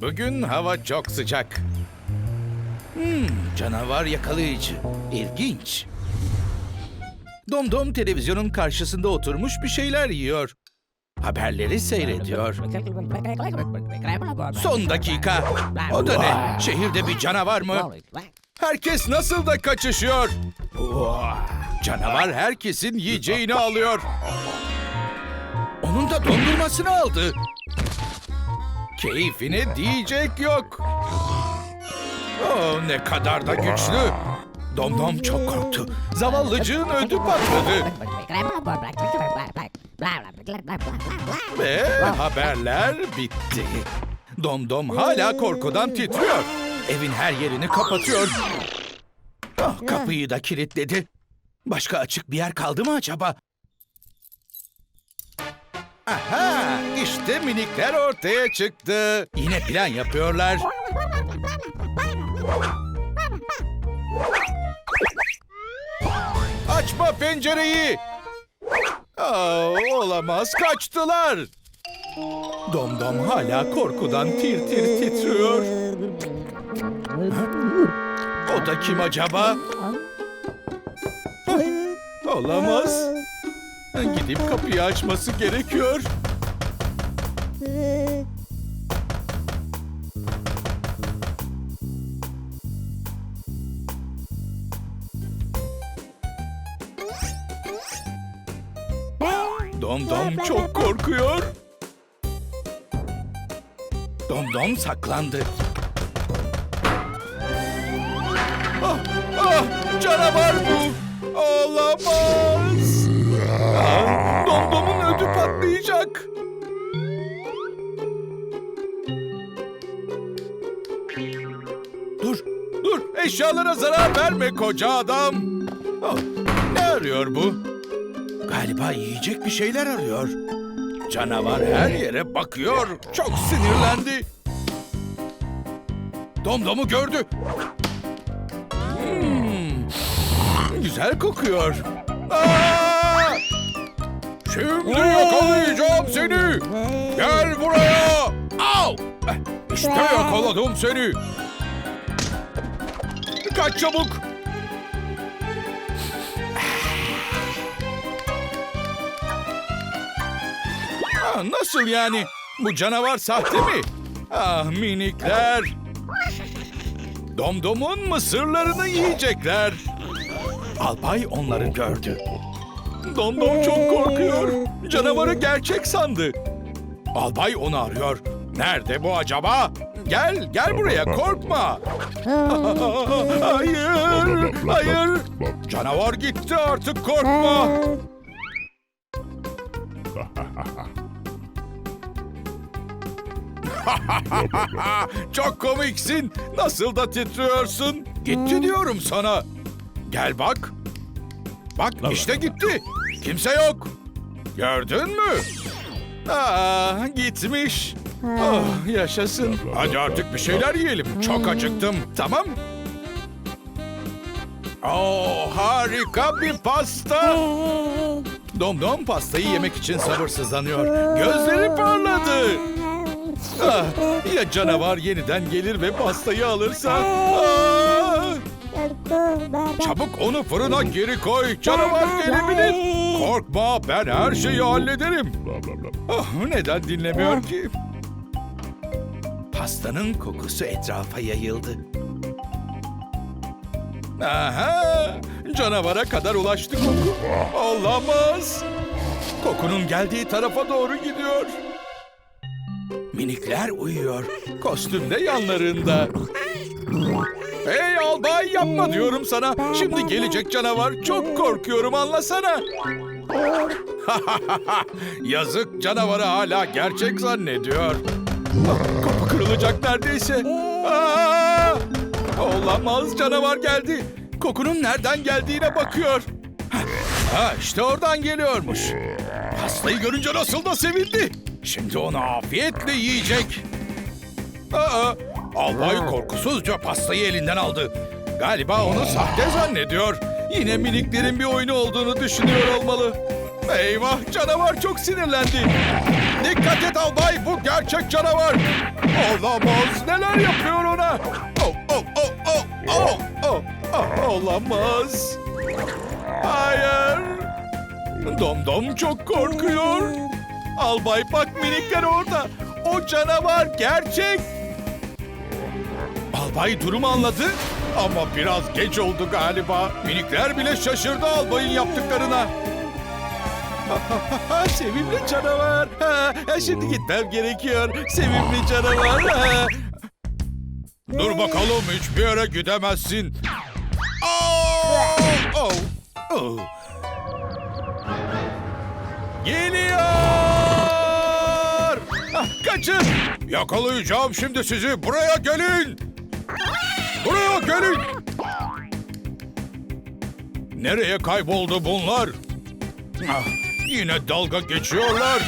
Bugün hava çok sıcak. Hmm, canavar yakalayıcı. İlginç. Domdom televizyonun karşısında oturmuş bir şeyler yiyor. Haberleri seyrediyor. Son dakika. O da ne? Şehirde bir canavar mı? Herkes nasıl da kaçışıyor. Canavar herkesin yiyeceğini alıyor. Onun da dondurmasını aldı. Keyfine diyecek yok. Oh, ne kadar da güçlü. Domdom çok korktu. Zavallıcığın ödü patladı. Ve haberler bitti. Domdom hala korkudan titriyor. Evin her yerini kapatıyor. Ah, kapıyı da kilitledi. Başka açık bir yer kaldı mı acaba? Aha! işte minikler ortaya çıktı. Yine plan yapıyorlar. Açma pencereyi. Aa, olamaz kaçtılar. Domdom hala korkudan tir tir titriyor. O da kim acaba? Olamaz. Gidip kapıyı açması gerekiyor. Domdom çok korkuyor. Domdom saklandı. Ah, ah, canavar bu. Olamaz. Domdom'un ödü patlayacak. Dur, dur. Eşyalara zarar verme koca adam. Ah, ne arıyor bu? Galiba yiyecek bir şeyler arıyor. Canavar her yere bakıyor. Çok sinirlendi. Domdom'u gördü. Hmm, güzel kokuyor. Aa! Şimdi yakalayacağım seni. Gel buraya. Eh, İşte yakaladım seni. Kaç çabuk. Ah, nasıl yani? Bu canavar sahte mi? Ah minikler. Domdom'un mısırlarını yiyecekler. Albay onları gördü. Domdom çok korkuyor. Canavarı gerçek sandı. Albay onu arıyor. Nerede bu acaba? Gel, gel buraya korkma. hayır, hayır. Canavar gitti artık korkma. Çok komiksin. Nasıl da titriyorsun. Gitti diyorum sana. Gel bak. Bak işte gitti. Kimse yok. Gördün mü? Aa, gitmiş. Oh, yaşasın. Hadi artık bir şeyler yiyelim. Çok acıktım. Tamam. Oo, harika bir pasta. Domdom pastayı yemek için sabırsızlanıyor. Gözleri parladı. Ah, ya canavar yeniden gelir ve pastayı alırsa? Ah! Çabuk onu fırına geri koy. Canavar gelebilir. Korkma ben her şeyi hallederim. Ah, neden dinlemiyor ki? Pastanın kokusu etrafa yayıldı. Aha! Canavara kadar ulaştı koku. Olamaz. Kokunun geldiği tarafa doğru gidiyor. Minikler uyuyor. Kostüm de yanlarında. Hey albay yapma diyorum sana. Şimdi gelecek canavar. Çok korkuyorum anlasana. Yazık canavarı hala gerçek zannediyor. Kapı kırılacak neredeyse. Aa! Olamaz canavar geldi. Kokunun nereden geldiğine bakıyor. Ha işte oradan geliyormuş. Pastayı görünce nasıl da sevindi. Şimdi onu afiyetle yiyecek. Aa, albay korkusuzca pastayı elinden aldı. Galiba onu sahte zannediyor. Yine miniklerin bir oyunu olduğunu düşünüyor olmalı. Eyvah canavar çok sinirlendi. Dikkat et albay bu gerçek canavar. Olamaz. Neler yapıyor ona? Oh, oh, oh, oh, oh, oh, oh, olamaz. Hayır. Domdom çok korkuyor. Albay bak minikler orada. O canavar gerçek. Albay durumu anladı ama biraz geç oldu galiba. Minikler bile şaşırdı albayın yaptıklarına. Sevimli canavar. Ha, şimdi gitmem gerekiyor. Sevimli canavar. Ha. Dur bakalım hiçbir yere gidemezsin. Oh, oh, oh. Geliyor! Ah, kaçın! Yakalayacağım şimdi sizi. Buraya gelin! Gelin! Nereye kayboldu bunlar? Ah, yine dalga geçiyorlar.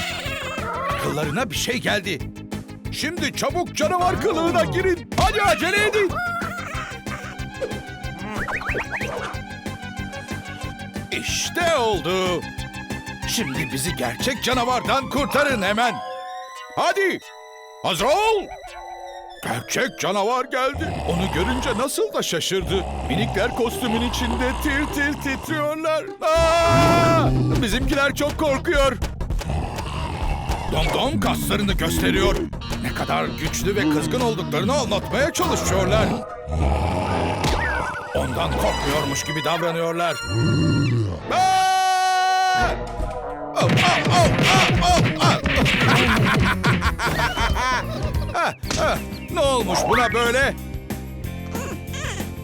Akıllarına bir şey geldi. Şimdi çabuk canavar kılığına girin. Hadi acele edin. İşte oldu. Şimdi bizi gerçek canavardan kurtarın hemen. Hadi. Hazır ol. Gerçek canavar geldi. Onu görünce nasıl da şaşırdı. Minikler kostümün içinde tir tir titriyorlar. Aa! Bizimkiler çok korkuyor. Domdom kaslarını gösteriyor. Ne kadar güçlü ve kızgın olduklarını anlatmaya çalışıyorlar. Ondan korkmuyormuş gibi davranıyorlar. Aa! Oh, oh, oh, oh, oh, böyle?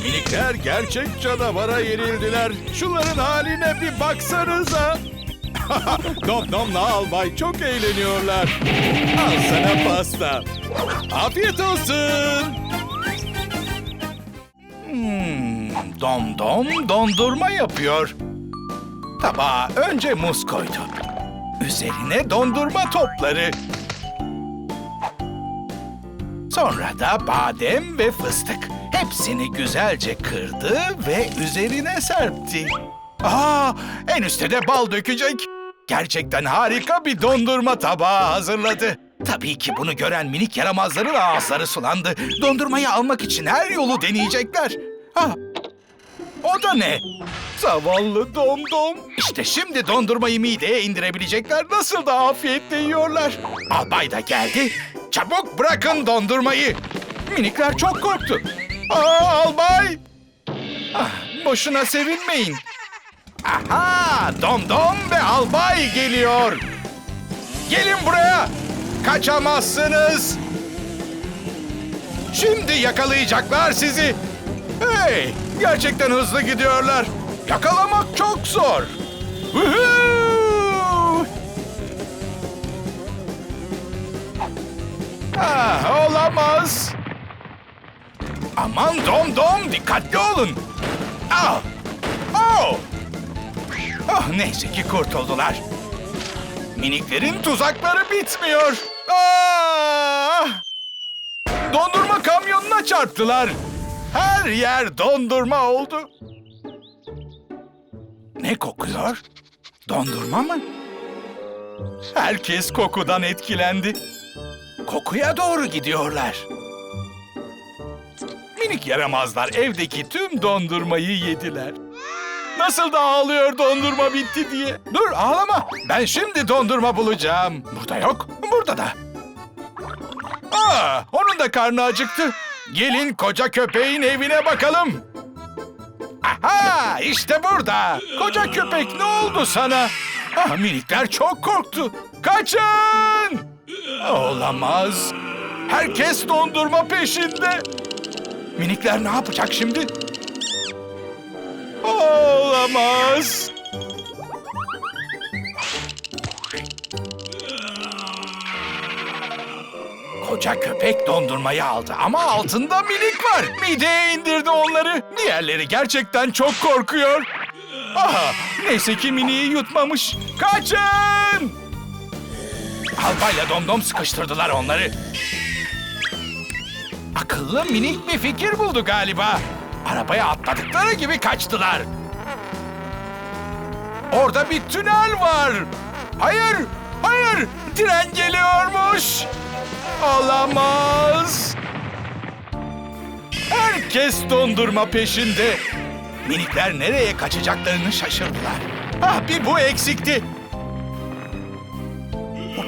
Minikler gerçek canavara yenildiler. Şunların haline bir baksanıza. Dom domla albay çok eğleniyorlar. Al sana pasta. Afiyet olsun. Hmm, dom dom dondurma yapıyor. Tabağa önce muz koydu. Üzerine dondurma topları. Sonra da badem ve fıstık. Hepsini güzelce kırdı ve üzerine serpti. Aa, en üstte de bal dökecek. Gerçekten harika bir dondurma tabağı hazırladı. Tabii ki bunu gören minik yaramazların ağızları sulandı. Dondurmayı almak için her yolu deneyecekler. Ha, o da ne? Zavallı domdom. İşte şimdi dondurmayı mideye indirebilecekler. Nasıl da afiyetle yiyorlar. Albay da geldi. Çabuk bırakın dondurmayı. Minikler çok korktu. Aa albay. Ah, boşuna sevinmeyin. Aha domdom ve albay geliyor. Gelin buraya. Kaçamazsınız. Şimdi yakalayacaklar sizi. Hey, gerçekten hızlı gidiyorlar. Yakalamak çok zor. Woohoo! Ah, olamaz. Aman dom dom dikkatli olun. Ah, oh. Oh, neyse ki kurtuldular. Miniklerin tuzakları bitmiyor. Ah! Dondurma kamyonuna çarptılar. Her yer dondurma oldu. Ne kokuyor? Dondurma mı? Herkes kokudan etkilendi. Kokuya doğru gidiyorlar. Minik yaramazlar evdeki tüm dondurmayı yediler. Nasıl da ağlıyor dondurma bitti diye. Dur ağlama. Ben şimdi dondurma bulacağım. Burada yok, burada da. Aa, onun da karnı acıktı. Gelin koca köpeğin evine bakalım. Aha, işte burada. Koca köpek ne oldu sana? Ah, minikler çok korktu. Kaçın! Olamaz. Herkes dondurma peşinde. Minikler ne yapacak şimdi? Olamaz. Koca köpek dondurmayı aldı ama altında minik var. Mideye indirdi onları. Diğerleri gerçekten çok korkuyor. Aha, neyse ki miniyi yutmamış. Kaçın! Albayla domdom sıkıştırdılar onları. Akıllı minik bir fikir buldu galiba. Arabaya atladıkları gibi kaçtılar. Orada bir tünel var. Hayır, hayır. Tren geliyormuş. Olamaz. Herkes dondurma peşinde. Minikler nereye kaçacaklarını şaşırdılar. Ah bir bu eksikti.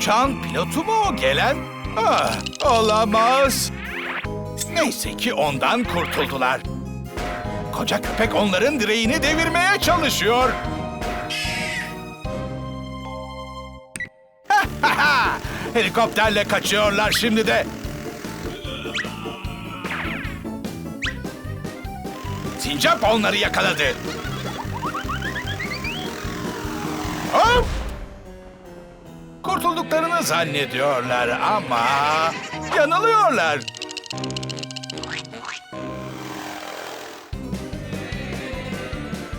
Uçağın pilotu mu o gelen? Ah, olamaz. Neyse ki ondan kurtuldular. Koca köpek onların direğini devirmeye çalışıyor. Helikopterle kaçıyorlar şimdi de. Sincap onları yakaladı. Hop! Kurtulduklarını zannediyorlar ama yanılıyorlar.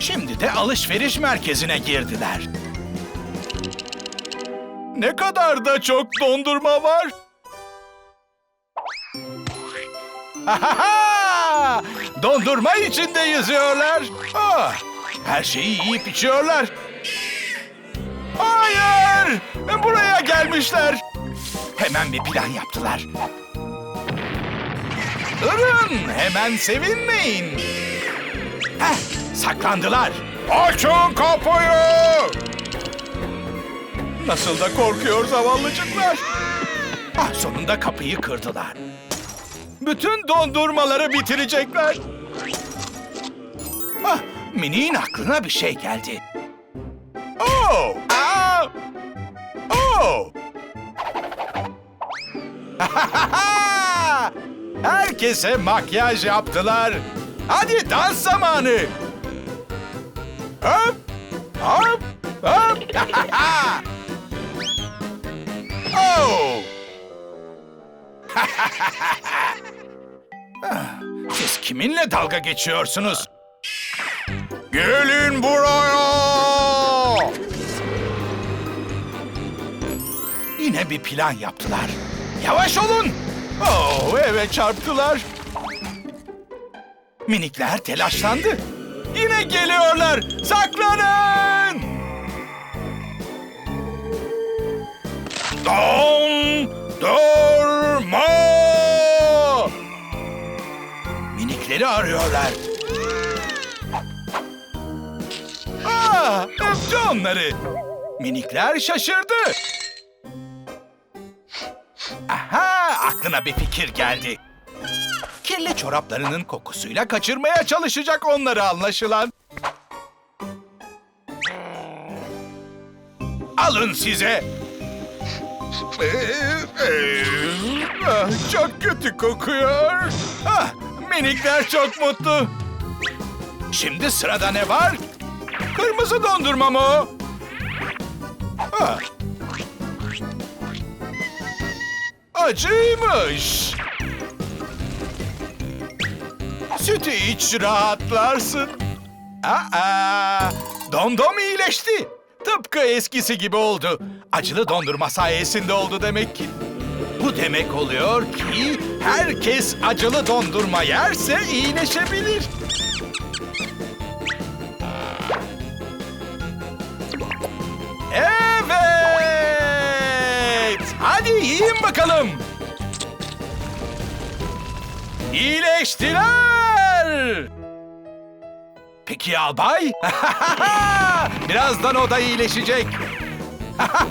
Şimdi de alışveriş merkezine girdiler. Ne kadar da çok dondurma var. Ahaha! Dondurma içinde yüzüyorlar. Ah, her şeyi yiyip içiyorlar. Hayır! Buraya gelmişler. Hemen bir plan yaptılar. Durun, hemen sevinmeyin. Heh, saklandılar. Açın kapıyı! Nasıl da korkuyor zavallıcıklar. Ah, sonunda kapıyı kırdılar. Bütün dondurmaları bitirecekler. Ah, Mini'nin aklına bir şey geldi. Oh! Aa! Herkese makyaj yaptılar. Hadi dans zamanı. Hop! Hop! Hop! oh! Siz kiminle dalga geçiyorsunuz? Gelin buraya! Yine bir plan yaptılar. Yavaş olun! Oh, eve çarptılar. Minikler telaşlandı. Yine geliyorlar. Saklanın! Dondurma! Minikleri arıyorlar. Aa, öptü onları. Minikler şaşırdı. Aklına bir fikir geldi. Kirli çoraplarının kokusuyla kaçırmaya çalışacak onları anlaşılan. Alın size. Ah, Çok kötü kokuyor. Ah, minikler çok mutlu. Şimdi sırada ne var? Kırmızı dondurma mı? Ah. Acıymış. Sütü iç rahatlarsın. Aa, domdom iyileşti. Tıpkı eskisi gibi oldu. Acılı dondurma sayesinde oldu demek ki. Bu demek oluyor ki herkes acılı dondurma yerse iyileşebilir. Hadi yiyin bakalım. İyileştiler. Peki albay? Birazdan o da iyileşecek.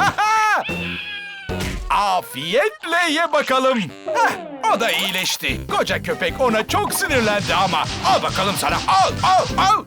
Afiyetle ye bakalım. Heh, o da iyileşti. Koca köpek ona çok sinirlendi ama. Al bakalım sana. Al, al, al.